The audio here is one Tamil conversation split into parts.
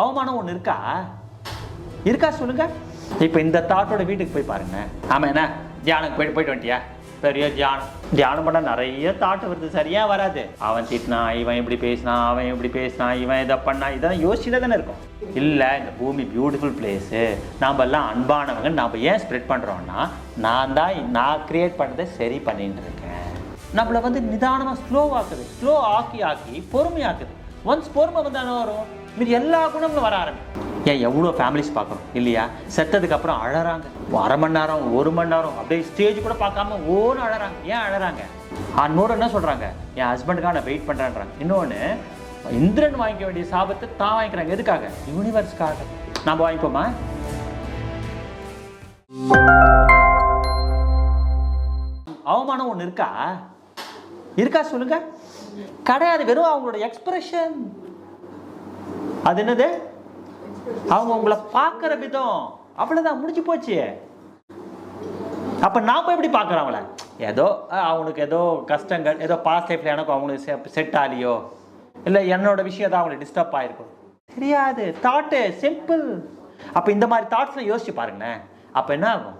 அவமானம் ஒன்று இருக்கா? இருக்கா சொல்லுங்க. இப்போ இந்த தாட்டோட வீட்டுக்கு போய் பாருங்க. ஆமாம் என்ன? தியானம் போயிட்டு போயிட்டு வந்துட்டியா பெரிய தியானம். தியானம் பண்ண நிறைய தாட் வருது. சரியா வராது? அவன் திட்டினா இவன் இப்படி பேசினா அவன் இப்படி பேசினா இவன் இதை பண்ணா இதெல்லாம் யோசிச்சுட்டு தானே இருக்கும். இல்லை இந்த பூமி பியூட்டிஃபுல் பிளேஸு நாம் எல்லாம் அன்பானவங்க. நாம் ஏன் ஸ்ப்ரெட் பண்ணுறோன்னா நான் தான் நான் கிரியேட் பண்ணதை சரி பண்ணிட்டு இருக்கேன். நம்மளை வந்து நிதானமாக ஸ்லோ ஆக்குது. ஸ்லோ ஆக்கி ஆக்கி பொறுமையாக்குது. ஒன்ஸ் பொறுமை வந்து வரும். மீது எல்லா குணமும் வர ஆரம்பிக்கும். ஏன் எவ்வளோ ஃபேமிலிஸ் பார்க்குறோம் இல்லையா? செத்ததுக்கு அப்புறம் அழறாங்க. அரை மணி நேரம் ஒரு மணி நேரம் அப்படியே ஸ்டேஜ் கூட பார்க்காம ஓன்னு அழறாங்க. ஏன் அழறாங்க? அன்னோட என்ன சொல்கிறாங்க என் ஹஸ்பண்டுக்காக நான் வெயிட் பண்ணுறேன்றாங்க இன்னொன்று இந்திரன் வாங்கிக்க வேண்டிய சாபத்தை தான் வாங்கிக்கிறாங்க. எதுக்காக? யூனிவர்ஸ்க்காக நம்ம வாங்கிப்போமா? அவமானம் ஒன்று இருக்கா? இருக்கா சொல்லுங்க. கிடையாது. வெறும் அவங்களோட எக்ஸ்பிரஷன் அது என்னது? அவங்க உங்களை பார்க்குற விதம். அவ்வளோதான் முடிஞ்சு போச்சு. அப்போ நாம் எப்படி பார்க்குறோம் அவங்கள? ஏதோ அவனுக்கு அவங்களுக்கு ஏதோ கஷ்டங்கள் ஏதோ பாஸ்ட் லைஃப்பில் எனக்கு அவங்களுக்கு செட் ஆகலையோ? இல்லை என்னோட விஷயம் தான் அவங்களுக்கு டிஸ்டர்ப் ஆகிருக்கும் தெரியாது. தாட்டு சிம்பிள் அப்போ இந்த மாதிரி தாட்ஸ்லாம் யோசிச்சு பாருங்களேன். அப்போ என்ன ஆகும்?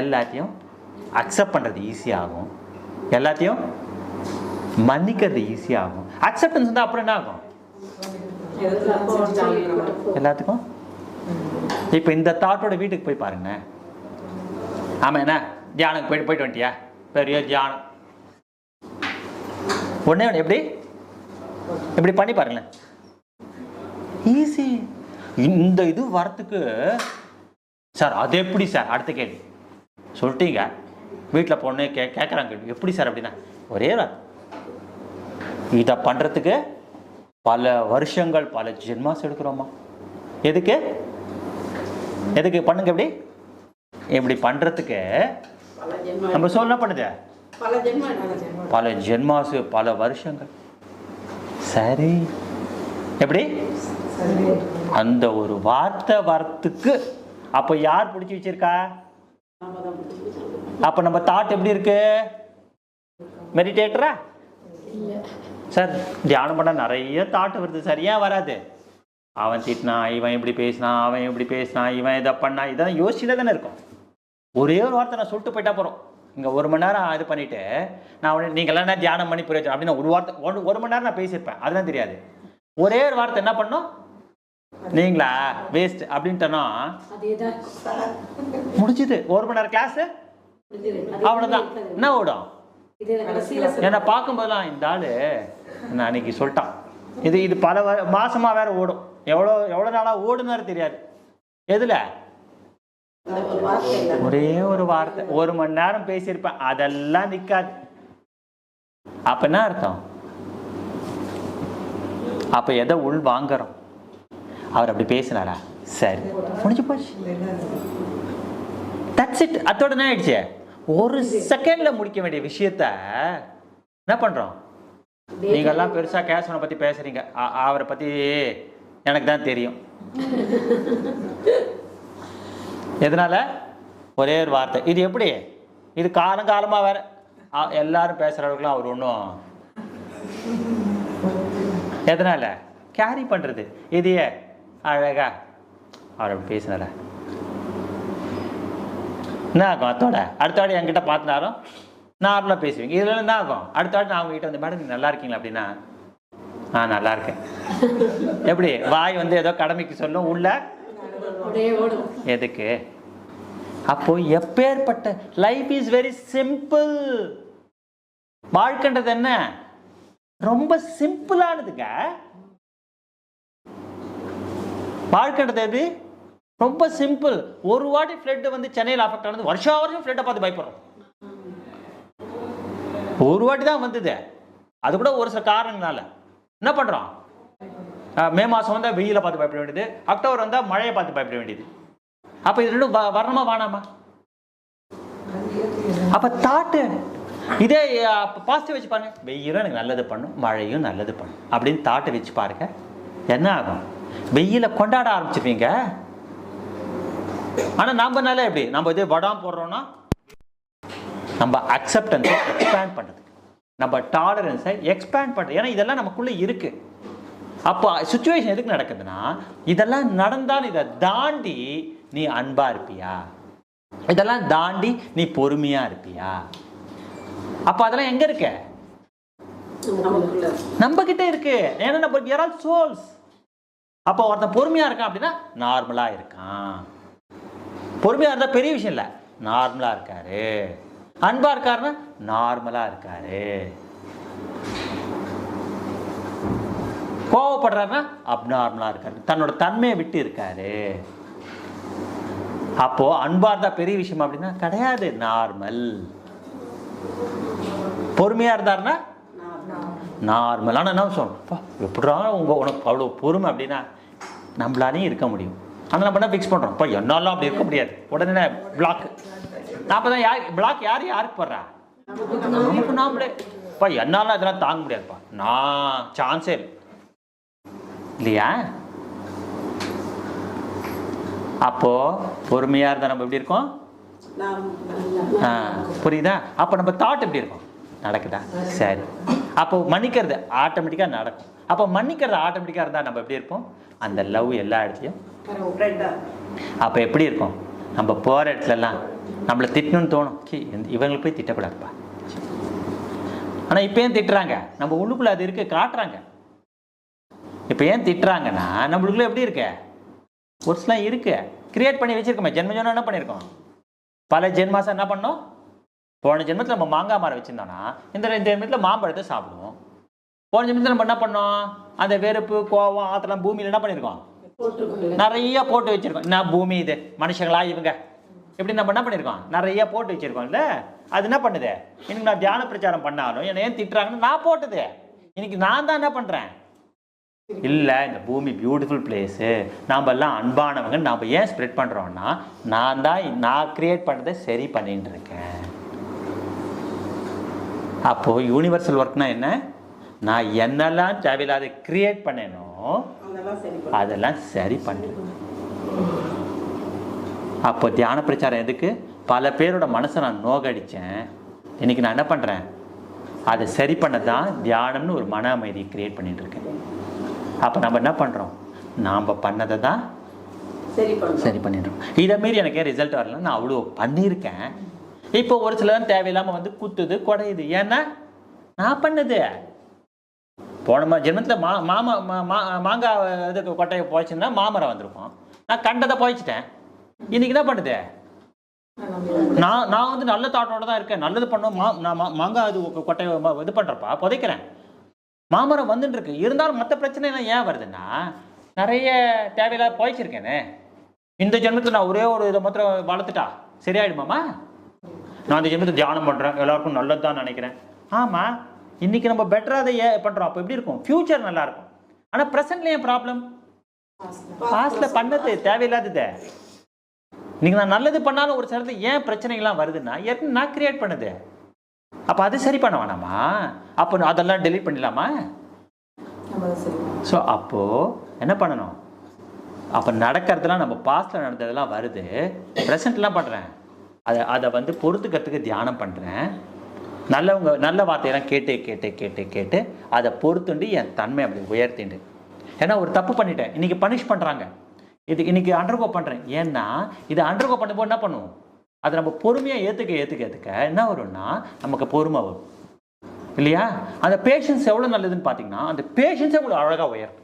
எல்லாத்தையும் அக்செப்ட் பண்ணுறது ஈஸியாகும் எல்லாத்தையும் மன்னிக்கிறது ஈஸியாகும் அக்செப்டன்ஸ் வந்து அப்புறம் என்ன ஆகும்? எல்லாத்துக்கும்? இப்போ இந்த தாட்டோட வீட்டுக்கு போய் பாருங்க. ஆமாம் என்ன? தியானம் போயிட்டு போயிட்டு வந்துட்டியா? பெரிய தியானம். ஒன்றே ஒன்று எப்படி? இப்படி பண்ணி பாருங்களேன். ஈஸி இந்த இது வரத்துக்கு சார் அது எப்படி சார்? அடுத்த கேள்வி. சொல்லிட்டீங்க. வீட்டில் பொண்ணு கே கேட்குறாங்க எப்படி சார் அப்படின்னா? ஒரே இதை பண்ணுறதுக்கு பல வருஷங்கள் பல ஜென்மாஸ் எடுக்கிறோமா? எதுக்கு? எதுக்கு? பண்ணுங்க எப்படி? இப்படி பண்ணுறதுக்கு நம்ம சொல்ல என்ன பண்ணுது? பல ஜென்ம பல ஜென்ம. பல ஜென்மாசு பல வருஷங்கள். சரி. எப்படி? அந்த ஒரு வார்த்தை வரத்துக்கு அப்போ யார் பிடிச்சி வச்சிருக்கா? அப்போ நம்ம தாட் எப்படி இருக்கு? மெடிடேட்டரா சார் தியானம் பண்ண நிறைய தாட் வருது சரியா வராது? அவன் திட்டினா இவன் இப்படி பேசினா அவன் இப்படி பேசினா இவன் இதை பண்ணா இதெல்லாம் யோசிச்சுட்டே தானே இருக்கும். ஒரே ஒரு வார்த்தை நான் சொல்லிட்டு போயிட்டா போகிறோம் இங்கே ஒரு மணி நேரம் இது பண்ணிட்டு நான் உடனே நீங்களாம் என்ன தியானம் பண்ணி புரியாது அப்படின்னு ஒரு வார்த்தை ஒன்று ஒரு மணி நேரம் நான் பேசியிருப்பேன். அதெல்லாம் தெரியாது. ஒரே ஒரு வார்த்தை என்ன பண்ணும்? நீங்களா? வேஸ்ட் அப்படின்ட்டனோ முடிஞ்சுது. ஒரு மணி நேரம் கிளாஸு அவ்வளோதான் என்ன ஓடும்? என்னை பார்க்கும்போதெல்லாம் இந்த ஆளு நான் அன்றைக்கி சொல்லிட்டான். இது இது பல வ மாசமா ஓடும். எவ்வளோ எவ்வளோ நாளாக ஓடுனாரு தெரியாது. எதில்? ஒரே ஒரு வார்த்தை. ஒரு மணி நேரம் பேசியிருப்பேன். அதெல்லாம் நிற்காது அப்போ என்ன அர்த்தம்? அப்போ எதை உள் வாங்குறோம்? அவர் அப்படி பேசினாரா? சரி. முடிஞ்சு போச்சு. தட்ஸ் இட் அத்தோட என்ன ஆயிடுச்சு? ஒரு செகண்ட்ல முடிக்க வேண்டிய விஷயத்த என்ன பண்றோம்? நீங்க எல்லாம் பெருசா கேசவனை பத்தி பேசுறீங்க. அவரை பத்தி எனக்கு தான் தெரியும். எதனால? ஒரே ஒரு வார்த்தை. இது எப்படி? இது காலங்காலமா வேற. எல்லாரும் பேசுற அளவுக்குலாம் அவர் ஒன்றும் எதனால? கேரி பண்றது. இதையே அழகா. அவர் பேசினார என்ன ஆகும்? அத்தோட. அடுத்த என்கிட்ட பார்த்தினாலும் நார்மலாக பேசுவீங்க. இதில் என்ன ஆகும். அடுத்த வாட்டி நான் உங்ககிட்ட வந்து மேடம் நீங்க நல்லா இருக்கீங்களா? அப்படின்னா ஆ நல்லா இருக்கேன். எப்படி? வாய் வந்து ஏதோ கடமைக்கு சொல்லும். உள்ள எதுக்கு? அப்போ எப்பேற்பட்ட லைஃப் இஸ் வெரி சிம்பிள் வாழ்க்கைன்றது என்ன? ரொம்ப சிம்பிளானதுங்க வாழ்க்கைன்றது எது ரொம்ப சிம்பிள் ஒரு வாட்டி ஃப்ளட் வந்து சென்னையில் அஃபெக்ட் ஆனது வருஷா வருஷம் ஃப்ளட்டை பார்த்து பயப்படுறோம். ஒரு வாட்டி தான் வந்தது. அது கூட ஒரு சில காரணங்களால. என்ன பண்றோம்? மே மாதம் வந்தால் வெயிலை பார்த்து பயப்பட வேண்டியது. அக்டோபர் வந்தால் மழையை பார்த்து பயப்பட வேண்டியது. அப்போ இது ரெண்டும் வ- வரணுமா வானாமா அப்போ தாட்டு இதே பாசிட்டிவ் வச்சு பாருங்க. வெயிலும் எனக்கு நல்லது பண்ணும் மழையும் நல்லது பண்ணும். அப்படின்னு தாட்டை வச்சு பாருங்க. என்ன ஆகும்? வெயிலை கொண்டாட ஆரம்பிச்சிருவீங்க. ஆனால் நல்லா எப்படி? நம்ம இதே வடாம் போடுறோம்னா நம்ம அக்செப்டன்ஸை எக்ஸ்பேண்ட் பண்ணுறதுக்கு நம்ம டாலரன்ஸை எக்ஸ்பேண்ட் பண்ணுறது ஏன்னா இதெல்லாம் நமக்குள்ளே இருக்குது அப்போ சுச்சுவேஷன் எதுக்கு நடக்குதுன்னா இதெல்லாம் நடந்தாலும் இதை தாண்டி நீ அன்பாக இருப்பியா? இதெல்லாம் தாண்டி நீ பொறுமையாக இருப்பியா? அப்போ அதெல்லாம் எங்கே இருக்க? நம்ம கிட்ட இருக்கு. ஏன்னா நம்ம யாரால் சோல்ஸ் அப்போ ஒருத்தன் பொறுமையாக இருக்கான் அப்படின்னா நார்மலாக இருக்கான். பொறுமையாக இருந்தால் பெரிய விஷயம் இல்லை. நார்மலாக இருக்காரு. அன்பா இருக்காருன்னா நார்மலா இருக்காரு. கோவப்படுறாருன்னா அப்நார்மலா இருக்காரு. தன்னோட தன்மையை விட்டு இருக்காரு. அப்போ அன்பா இருந்தா பெரிய விஷயம் அப்படின்னா கிடையாது நார்மல். பொறுமையா இருந்தாருன்னா நார்மலான என்ன சொல்லணும் எப்படா உங்க உனக்கு அவ்வளோ பொறுமை அப்படின்னா நம்மளாலையும் இருக்க முடியும். அந்த நம்ம என்ன ஃபிக்ஸ் பண்ணுறோம் இப்போ என்னாலும் அப்படி இருக்க முடியாது. உடனே பிளாக் அப்போ தான் யார் பிளாக் யார் யாருக்கு போடுறா? நமக்கு நாமளே இப்போ என்னாலும் அதெல்லாம் தாங்க முடியாதுப்பா. நான் சான்ஸே இல்லை. இல்லையா? அப்போ பொறுமையா இருந்தா நம்ம எப்படி இருக்கோம்? ஆ, புரியுதா? அப்போ நம்ம தாட் எப்படி இருக்கும்? நடக்குதா? சரி. அப்போ மன்னிக்கிறது ஆட்டோமேட்டிக்காக நடக்கும். அப்போ மன்னிக்கிறது ஆட்டோமேட்டிக்காக இருந்தால் நம்ம எப்படி இருப்போம்? அந்த லவ் எல்லா இடத்துலையும். அப்போ எப்படி இருக்கும்? நம்ம போகிற இடத்துலலாம் நம்மளை திட்டணும்னு தோணும். கி இவங்களை போய் திட்டக்கூடாதுப்பா. ஆனால் இப்போ ஏன் திட்டுறாங்க? நம்ம உள்ளுக்குள்ள அது இருக்கு காட்டுறாங்க. இப்போ ஏன் திட்டுறாங்கன்னா நம்மளுக்குள்ள எப்படி இருக்கு? ஒரு சில இருக்கு. கிரியேட் பண்ணி வச்சிருக்கோமே. ஜென்ம ஜென்மம் என்ன பண்ணியிருக்கோம் பல ஜென்மாசம் என்ன பண்ணோம்? போன ஜென்மத்தில் நம்ம மாங்காய் மரம் வச்சிருந்தோம்னா இந்த ரெண்டு ஜென்மத்தில் மாம்பழத்தை சாப்பிடுவோம். போன ஜென்மத்தில் நம்ம என்ன பண்ணோம்? அந்த வெறுப்பு கோவம் ஆத்தெல்லாம் பூமியில் என்ன பண்ணியிருக்கோம் நிறைய போட்டு வச்சிருக்கோம். என்ன பூமி இது? மனுஷங்களா இவங்க? எப்படி நம்ம என்ன பண்ணியிருக்கோம் நிறைய போட்டு வச்சிருக்கோம்ல? அது என்ன பண்ணுது? இன்னைக்கு நான் தியான பிரச்சாரம் பண்ணாலும் என்னை ஏன் திட்டுறாங்கன்னு நான் போட்டது. இன்னைக்கு நான் தான் என்ன பண்ணுறேன் இல்லை இந்த பூமி பியூட்டிஃபுல் பிளேஸு நாம் எல்லாம் அன்பானவங்க. நாம் ஏன் ஸ்ப்ரெட் பண்ணுறோம்னா நான் தான் நான் கிரியேட் பண்ணதை சரி பண்ணிட்டு இருக்கேன். அப்போது யூனிவர்சல் ஒர்க்னா என்ன? நான் என்னெல்லாம் தேவையில்லாத கிரியேட் பண்ணேனோ அதெல்லாம் சரி பண்ணுறேன் அப்போ தியான பிரச்சாரம் எதுக்கு? பல பேரோட மனசை நான் நோகடிச்சேன். இன்னைக்கு நான் என்ன பண்ணுறேன் அதை சரி பண்ண தான் தியானம்னு ஒரு மன அமைதி கிரியேட் பண்ணிட்டு இருக்கேன். அப்போ நம்ம என்ன பண்ணுறோம் நாம் பண்ணதை தான் சரி சரி பண்ணிடுறோம் இதை மீறி எனக்கு ஏன் ரிசல்ட் வரல நான் அவ்வளோ பண்ணியிருக்கேன். இப்போ ஒரு சிலர் தேவையில்லாமல் வந்து குத்துது குடையுது. ஏன்னா நான் பண்ணது. போன ஜென்மத்தில் மா மாமா மாங்காய் இதுக்கு கொட்டையை போய்ச்சுன்னா மாமரம் வந்திருக்கும். நான் கண்டதை போய்ச்சிட்டேன். இன்னைக்கு என்ன பண்ணுது. நான் நான் வந்து நல்ல தாட்டோட தான் இருக்கேன். நல்லது பண்ணுவோம் மா நான் மா- மாங்காய் அது கொட்டை கொட்டையை இது பண்ணுறப்பா புதைக்கிறேன். மாமரம் வந்துட்டு இருக்கு இருந்தாலும் மற்ற பிரச்சனை எல்லாம் ஏன் வருதுன்னா நிறைய தேவையில்லாத போய்ச்சிருக்கேனே இந்த ஜென்மத்தில் நான் ஒரே ஒரு இதை மாத்திரம் வளர்த்துட்டா? சரியாயிடுமாமா? நான் இந்த ஜென்மத்தை தியானம் பண்ணுறேன் எல்லாருக்கும் நல்லது தான் நினைக்கிறேன். ஆமாம் இன்னைக்கு நம்ம பெட்டராக அதை ஏன் பண்ணுறோம் அப்போ எப்படி இருக்கும்? ஃப்யூச்சர் நல்லா இருக்கும். ஆனால் ப்ரெசென்ட்ல ஏன் ப்ராப்ளம் பாஸ்ட்ல பண்ணது தேவையில்லாதது. நீங்கள் நான் நல்லது பண்ணாலும் ஒரு சிலது ஏன் பிரச்சனைகள்லாம் வருதுன்னா ஏற்கனவே நான் கிரியேட் பண்ணுது? அப்போ அது சரி பண்ண வேணாமா? அப்போ அதெல்லாம் டெலீட் பண்ணிடலாமா? ஸோ அப்போது என்ன பண்ணணும்? அப்போ நடக்கிறதுலாம் நம்ம பாஸ்டில் நடந்ததெல்லாம் வருது. ப்ரெசென்ட்லாம் பண்ணுறேன் அதை அதை வந்து பொறுத்துக்கிறதுக்கு தியானம் பண்ணுறேன் நல்லவங்க நல்ல வார்த்தையெல்லாம் கேட்டு கேட்டு கேட்டு கேட்டு அதை பொறுத்துண்டு என் தன்மை அப்படி உயர்த்திண்டு. ஏன்னா ஒரு தப்பு பண்ணிட்டேன். இன்றைக்கி பனிஷ் பண்ணுறாங்க இது இன்றைக்கி அண்டர்கோ பண்ணுறேன் ஏன்னா இது அண்டர்கோ பண்ணும்போது என்ன பண்ணுவோம்? அதை நம்ம பொறுமையாக ஏற்றுக்க ஏற்றுக்க ஏற்றுக்க என்ன வரும்னா நமக்கு பொறுமை வரும். இல்லையா? அந்த பேஷன்ஸ் எவ்வளோ நல்லதுன்னு பார்த்தீங்கன்னா அந்த பேஷன்ஸே உங்களுக்கு அழகாக உயரும்.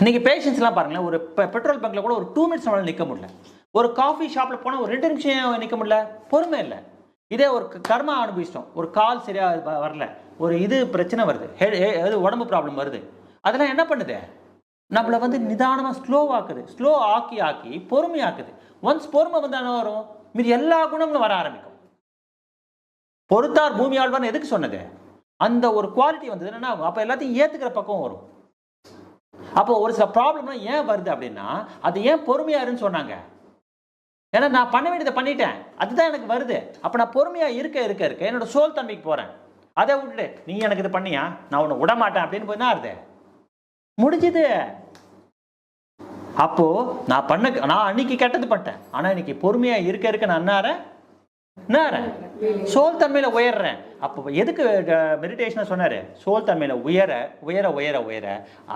இன்றைக்கி பேஷன்ஸ்லாம் பாருங்களேன் ஒரு பெட்ரோல் பங்க்ல கூட ஒரு டூ மினிட்ஸ் நம்மளால் நிற்க முடியல. ஒரு காஃபி ஷாப்பில் போனால் ஒரு ரெண்டு நிமிஷம் நிற்க முடியல. பொறுமை இல்லை. இதே ஒரு க- கர்மா அனுபவிச்சிட்டோம். ஒரு கால் சரியாக வரல. ஒரு இது பிரச்சனை வருது. உடம்பு ப்ராப்ளம் வருது. அதெல்லாம் என்ன பண்ணுது? நம்மளை வந்து நிதானமாக ஸ்லோ ஆக்குது. ஸ்லோ ஆக்கி ஆக்கி பொறுமையாக்குது ஒன்ஸ் பொறுமை வந்து என்ன வரும்? மீதி எல்லா குணங்களும் வர ஆரம்பிக்கும். பொறுத்தார் பூமி ஆழ்வார்னு எதுக்கு சொன்னது? அந்த ஒரு குவாலிட்டி வந்தது. என்னன்னா அப்போ எல்லாத்தையும் ஏற்றுக்கிற பக்கம் வரும். அப்போ ஒரு சில ப்ராப்ளம்லாம் ஏன் வருது அப்படின்னா அது ஏன் பொறுமையாருன்னு சொன்னாங்க. ஏன்னா நான் பண்ண வேண்டியதை பண்ணிட்டேன். அதுதான் எனக்கு வருது. அப்போ நான் பொறுமையாக இருக்க இருக்க இருக்க என்னோட சோல் தன்மைக்கு போகிறேன் அதை விட்டுட்டு நீ எனக்கு இது பண்ணியா? நான் உன்னை விட மாட்டேன் அப்படின்னு போய் என்ன முடிஞ்சுது. அப்போ நான் பண்ண நான் அன்னைக்கு கெட்டது பட்டேன் ஆனா இன்னைக்கு பொறுமையா இருக்க இருக்க நான் என்ன சோல் தன்மையில உயர்றேன். அப்போ எதுக்கு மெடிடேஷனை சொன்னாரு? சோல் தன்மையில உயர உயர உயர உயர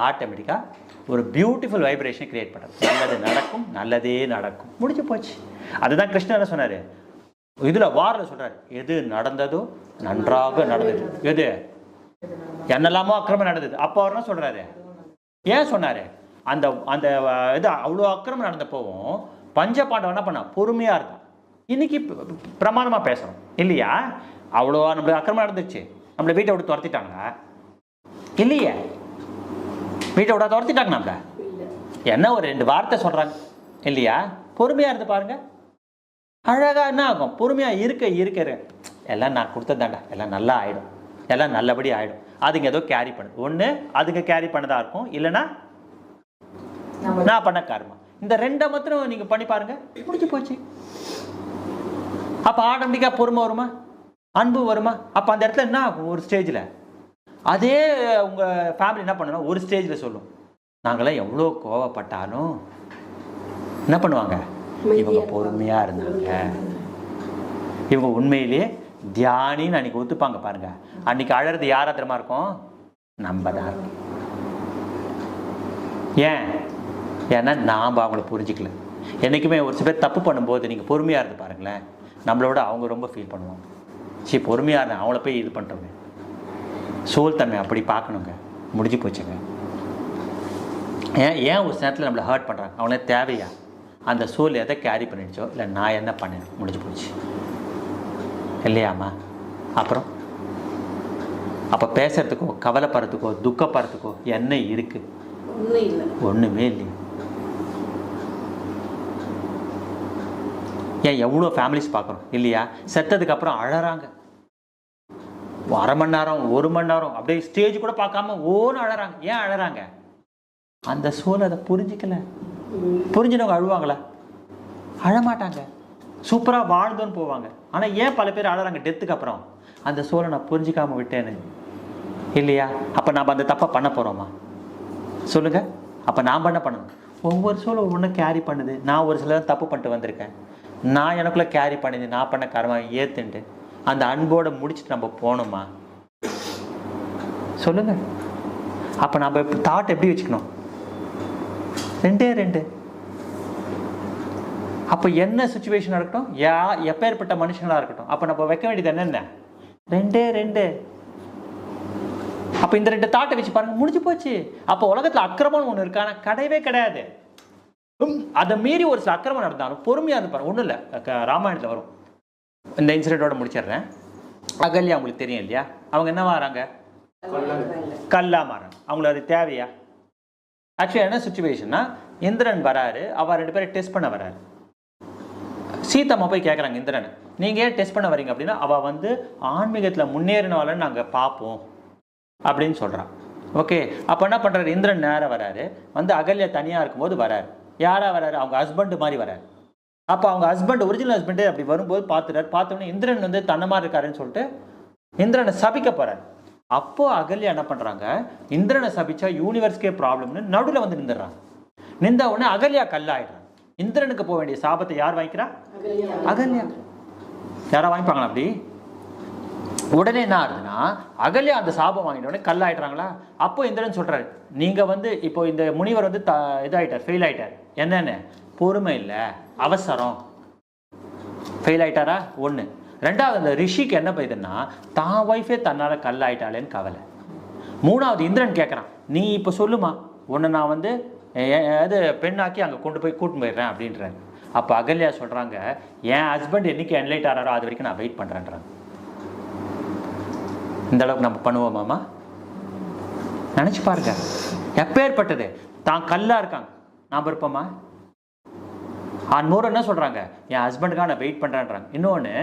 ஆட்டோமேட்டிக்கா ஒரு பியூட்டிஃபுல் வைப்ரேஷன் கிரியேட் பண்ணுறது நல்லது நடக்கும் நல்லதே நடக்கும். முடிஞ்சு போச்சு. அதுதான் கிருஷ்ணர் சொன்னாரு? இதுல வாரில் சொல்றாரு. எது நடந்ததோ நன்றாக நடந்தது. எது? என்னெல்லாமோ அக்கிரமம் நடந்தது. அப்போ அவர் என்ன சொல்றாரு. ஏன் சொன்னார்? அந்த அந்த இது அவ்வளோ அக்கிரமம் நடந்தப்போவும் பஞ்ச பாண்டவன் என்ன பண்ணா பொறுமையாக இருந்தான். இன்னைக்கு பிரமாணமாக பேசுகிறோம் இல்லையா? அவ்வளோ நம்மளுக்கு அக்கிரமம் நடந்துச்சு. நம்மளை வீட்டை விட்டு துரத்திட்டாங்க இல்லையே. வீட்டை விட துரத்திட்டாங்க நம்மள? என்ன ஒரு ரெண்டு வார்த்தை சொல்கிறாங்க இல்லையா? பொறுமையாக இருந்து பாருங்க. அழகாக என்ன ஆகும்? பொறுமையாக இருக்க இருக்க எல்லாம் நான் கொடுத்ததாண்டா எல்லாம் நல்லா ஆகிடும் எல்லாம் நல்லபடி ஆகிடும் அதுங்க ஏதோ கேரி பண்ணுது. ஒண்ணு அதுங்க கேரி பண்ணதா இருக்கும். இல்லைன்னா நான் பண்ண காரணம் இந்த ரெண்டை மாத்திரம் நீங்க பண்ணி பாருங்க. முடிஞ்சு போச்சு. அப்ப ஆட்டோமேட்டிக்கா பொறுமை வருமா? அன்பு வருமா? அப்ப அந்த இடத்துல என்ன ஆகும்? ஒரு ஸ்டேஜ்ல அதே உங்க ஃபேமிலி என்ன பண்ணணும் ஒரு ஸ்டேஜ்ல சொல்லும். நாங்களாம் எவ்வளோ கோவப்பட்டாலும் என்ன பண்ணுவாங்க? இவங்க பொறுமையா இருந்தாங்க. இவங்க உண்மையிலேயே தியானின்னு அன்னைக்கு ஒத்துப்பாங்க பாருங்க. அன்னைக்கு அழறது யாரா தெரியுமா இருக்கும்? நம்ம தான் இருக்கும். ஏன்? ஏன்னா நாம் அவங்கள புரிஞ்சிக்கல. என்றைக்குமே ஒரு சில பேர் தப்பு பண்ணும்போது நீங்கள் பொறுமையாக இருந்து பாருங்களேன். நம்மளோட அவங்க ரொம்ப ஃபீல் பண்ணுவாங்க. சரி பொறுமையாக இருந்தேன் அவங்கள போய் இது பண்ணுறவங்க சோல் தன்மை அப்படி பார்க்கணுங்க. முடிஞ்சு போச்சுங்க. ஏன் ஏன் ஒரு நேரத்தில் நம்மளை ஹர்ட் பண்ணுறாங்க அவங்களே தேவையா? அந்த சோல் எதை கேரி பண்ணிடுச்சோ? இல்லை நான் என்ன பண்ணேன்? முடிஞ்சு போச்சு. இல்லையாம்மா? அப்புறம்? அப்போ பேசுறதுக்கோ கவலைப்படுறதுக்கோ துக்கப்படுறதுக்கோ என்ன இருக்குது ஒன்றும் இல்லை. ஏன் எவ்வளோ ஃபேமிலிஸ் பார்க்குறோம் இல்லையா? செத்ததுக்கு அப்புறம் அழறாங்க. அரை மணி நேரம் ஒரு மணி நேரம் அப்படியே ஸ்டேஜ் கூட பார்க்காம ஓன்னு அழறாங்க. ஏன் அழறாங்க? அந்த சூழல் அதை புரிஞ்சிக்கல புரிஞ்சுனவங்க அழுவாங்களா? அழமாட்டாங்க. சூப்பராக வாழ்ந்தோன்னு போவாங்க. ஆனால் ஏன் பல பேர் அழறாங்க டெத்துக்கு அப்புறம். அந்த சோலை நான் புரிஞ்சிக்காமல் விட்டேன்னு. இல்லையா? அப்போ நாம் அந்த தப்பை பண்ண போகிறோமா சொல்லுங்கள் அப்போ நான் பண்ண பண்ணணும்? ஒவ்வொரு சூழல் ஒன்று கேரி பண்ணுது. நான் ஒரு சிலர் தப்பு பண்ணிட்டு வந்திருக்கேன். நான் எனக்குள்ளே கேரி பண்ணிது. நான் பண்ண கர்மா ஏற்றுன்ட்டு அந்த அன்போடு முடிச்சுட்டு நம்ம போகணுமா? சொல்லுங்கள் அப்போ நம்ம தாட் எப்படி வச்சுக்கணும்? ரெண்டே ரெண்டு. அப்போ என்ன சுச்சுவேஷனாக இருக்கட்டும்? யா எப்பேற்பட்ட மனுஷனாக இருக்கட்டும். அப்போ நம்ம வைக்க வேண்டியது என்னென்ன? ரெண்டே ரெண்டு. அப்போ இந்த ரெண்டு தாட்டை வச்சு பாருங்க முடிஞ்சு போச்சு. அப்போ உலகத்தில் அக்கிரமம் ஒன்று இருக்கான கிடையவே கிடையாது. அதை மீறி ஒரு சில அக்கிரமம் நடந்தாலும் பொறுமையாக இருப்பார் ஒன்றும் இல்லை. ராமாயணத்தில் வரும். இந்த இன்சிடென்ட்டோட முடிச்சிடுறேன். அகல்யா உங்களுக்கு தெரியும் இல்லையா? அவங்க என்ன வராங்க கல்லா மாறாங்க. அவங்களுக்கு அது தேவையா? ஆக்சுவலி என்ன சுச்சுவேஷன்னா இந்திரன் வராரு அவர் ரெண்டு பேரை டெஸ்ட் பண்ண வராரு. சீத்தம்மா போய் கேட்குறாங்க இந்திரன் நீங்கள் ஏன் டெஸ்ட் பண்ண வரீங்க? அப்படின்னா அவள் வந்து ஆன்மீகத்தில் முன்னேறினாலும் நாங்கள் பார்ப்போம். அப்படின்னு சொல்கிறான் ஓகே அப்போ என்ன பண்ணுறாரு இந்திரன் நேராக வராரு. வந்து அகல்யா தனியாக இருக்கும்போது வராரு. யாராக வராரு? அவங்க ஹஸ்பண்டு மாதிரி வராரு. அப்போ அவங்க ஹஸ்பண்ட் ஒரிஜினல் ஹஸ்பண்டே அப்படி வரும்போது பார்த்துட்டாரு பார்த்தோன்னே இந்திரன் வந்து தன்னமாக இருக்காருன்னு சொல்லிட்டு இந்திரனை சபிக்க போகிறார் அப்போது அகல்யா என்ன பண்ணுறாங்க இந்திரனை சபிச்சா யூனிவர்ஸ்க்கே ப்ராப்ளம்னு நடுவில் வந்து நின்றுறாங்க நின்ற உடனே அகல்யா கல்லாயிடுறாங்க இந்திரனுக்கு போக வேண்டிய சாபத்தை யார் வாங்கிக்கிறா? அகல்யா. யாரா வாங்கிப்பாங்களா அப்படி? உடனே என்ன ஆகுதுன்னா அகல்யா அந்த சாபம் வாங்கிட்ட உடனே கல்லாயிடுறாங்களா? அப்போ இந்திரன் சொல்றாரு நீங்க வந்து இப்போ இந்த முனிவர் வந்து த இதாயிட்டார் ஃபெயில் ஆயிட்டார். என்னன்னு? பொறுமை இல்லை அவசரம். ஃபெயில் ஆயிட்டாரா? ஒன்று ரெண்டாவது அந்த ரிஷிக்கு என்ன போயுதுன்னா தான் ஒய்ஃபே தன்னால கல்லாயிட்டாளேன்னு கவலை. மூணாவது இந்திரன் கேட்குறான் நீ இப்போ சொல்லுமா? உன்னை நான் வந்து அது பெண்ணாக்கி அங்கே கொண்டு போய் கூட்டின்னு போயிடுறேன் அப்படின்றாங்க. அப்போ அகல்யா சொல்கிறாங்க என் ஹஸ்பண்ட் என்னைக்கு என்லைட் ஆகிறாரோ அது வரைக்கும் நான் வெயிட் பண்ணுறேன்றாங்க இந்த அளவுக்கு நம்ம பண்ணுவோமாமா நினச்சி பாருங்க. எப்பேற்பட்டது? தான் கல்லா இருக்காங்க. நாம் இருப்போமா? அன்மோர் என்ன சொல்கிறாங்க என் ஹஸ்பண்டுக்காக நான் வெயிட் பண்ணுறேன்றாங்க இன்னொன்று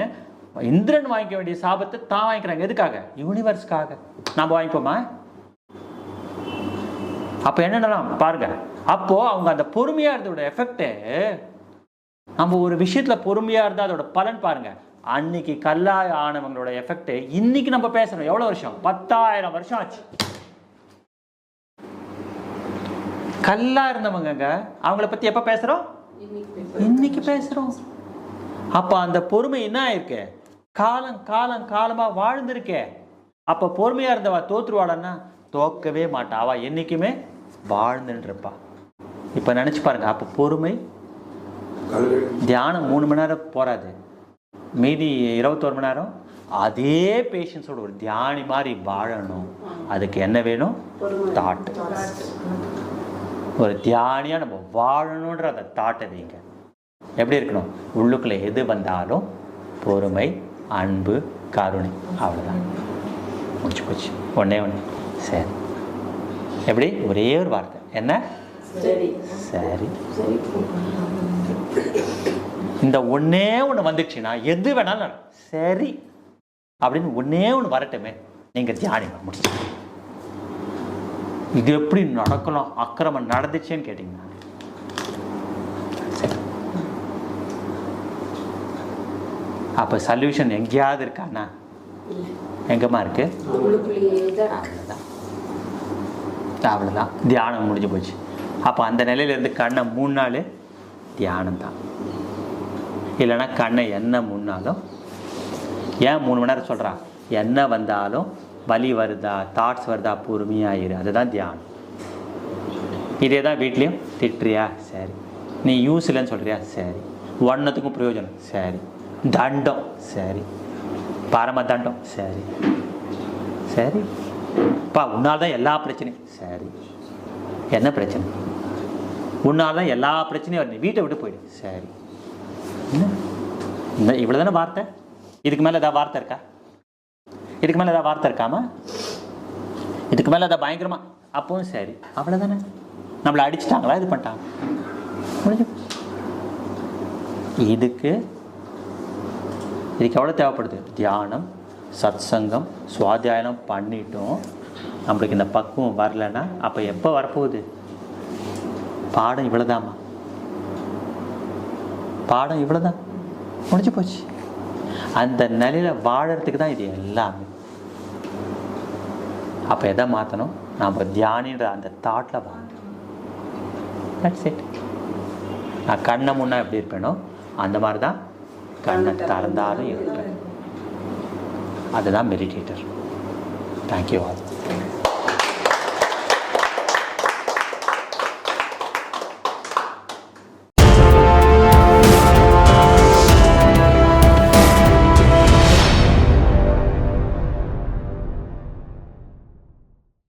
இந்திரன் வாங்கிக்க வேண்டிய சாபத்தை தான் வாங்கிக்கிறாங்க. எதுக்காக? யூனிவர்ஸ்க்காக நாம் வாங்கிப்போமா? அப்போ என்னென்னலாம்? பாருங்க. அப்போ அவங்க அந்த பொறுமையா இருந்ததோட எஃபெக்ட்டு நம்ம ஒரு விஷயத்துல பொறுமையா இருந்தா அதோட பலன் பாருங்க. அன்னைக்கு கல்லாய் ஆனவங்களோட எஃபெக்ட் இன்னைக்கு நம்ம பேசுறோம். எவ்வளவு வருஷம்? பத்தாயிரம் வருஷம் ஆச்சு. கல்லா இருந்தவங்கங்க அவங்கள பத்தி எப்ப பேசுறோம்? இன்னைக்கு பேசுறோம். அப்ப அந்த பொறுமை என்ன ஆயிருக்கு? காலம் காலம் காலமாக வாழ்ந்திருக்கே. அப்போ பொறுமையாக இருந்தவா தோத்துருவாளன்னா தோக்கவே மாட்டா. அவ என்னைக்குமே வாழ்ந்துட்டு இருப்பா. இப்போ நினச்சி பாருங்க அப்போ பொறுமை தியானம் மூணு மணி நேரம் போகாது மீதி இருபத்தோரு மணி நேரம் அதே பேஷன்ஸோட ஒரு தியானி மாதிரி வாழணும். அதுக்கு என்ன வேணும்? தாட் ஒரு தியானியாக நம்ம வாழணுன்ற அந்த தாட்டை வைங்க. எப்படி இருக்கணும்? உள்ளுக்குள்ளே எது வந்தாலும் பொறுமை அன்பு கருணை. அவ்வளோதான் முடிச்சு போச்சு. ஒன்றே ஒன்று சரி. எப்படி? ஒரே ஒரு வார்த்தை. என்ன? சரி. சரி. சரி. இந்த ஒண்ணே ஒன்று வந்துச்சுன்னா எது வேணாலும். சரி. அப்படின்னு ஒண்ணே ஒன்று வரட்டுமே. நீங்கள் தியானிங்க முடிச்சு இது எப்படி நடக்கலாம்? அக்கிரமம் நடந்துச்சேன்னு கேட்டிங்கன்னா. சரி. அப்போ சொல்யூஷன் எங்கேயாவது இருக்காண்ணா எங்கம்மா இருக்கு? அவ்வளோதான் தியானம் முடிஞ்சு போச்சு. அப்போ அந்த நிலையிலேருந்து கண்ணை மூணு நாள் தியானம் தான் இல்லைன்னா கண்ணை என்ன மூணாலும் ஏன் மூணு மணி நேரம் சொல்கிறா என்ன வந்தாலும் வலி வருதா தாட்ஸ் வருதா பொறுமையாயிரு அதுதான் தியானம். இதே தான் வீட்லேயும் திட்டுறியா? சரி. நீ யூஸ் இல்லைன்னு சொல்கிறியா சரி. ஒன்றத்துக்கும் பிரயோஜனம். சரி. தண்டம். சரி. பரம தண்டம். சரி. சரி. பா உன்னால் தான் எல்லா பிரச்சனையும். சரி. என்ன பிரச்சனை? உன்னால் தான் எல்லா பிரச்சனையும் வருது. வீட்டை விட்டு போயிடு. சரி. என்ன? இந்த இவ்வளோ தானே வார்த்தை? இதுக்கு மேலே ஏதாவது வார்த்தை இருக்கா? இதுக்கு மேலே ஏதாவது வார்த்தை இருக்காமா? இதுக்கு மேலே ஏதாவது பயங்கரமா? அப்பவும் சரி. அவ்வளோ தானே நம்மளை அடிச்சிட்டாங்களா? இது பண்ணிட்டாங்க. முடிஞ்சு இதுக்கு இதுக்கு எவ்வளோ தேவைப்படுது? தியானம் சத்சங்கம் சுவாத்தியாயம் பண்ணிட்டோம். நம்மளுக்கு இந்த பக்குவம் வரலன்னா அப்போ எப்போ வரப்போகுது? பாடம் இவ்வளோதாம்மா பாடம் இவ்வளோதான் முடிஞ்சு போச்சு. அந்த நிலையில் வாழறதுக்கு தான் இது எல்லாமே. அப்போ எதை மாற்றணும் நாம் தியானின்ற அந்த தாட்டில் வாங்க தட்ஸ் இட் நான் கண்ணை முன்னா எப்படி இருப்பேனோ அந்த மாதிரி தான் கண்ணை திறந்தாலும் இருப்பேன். அதுதான் மெடிடேட்டர் தேங்க்யூ ஆல்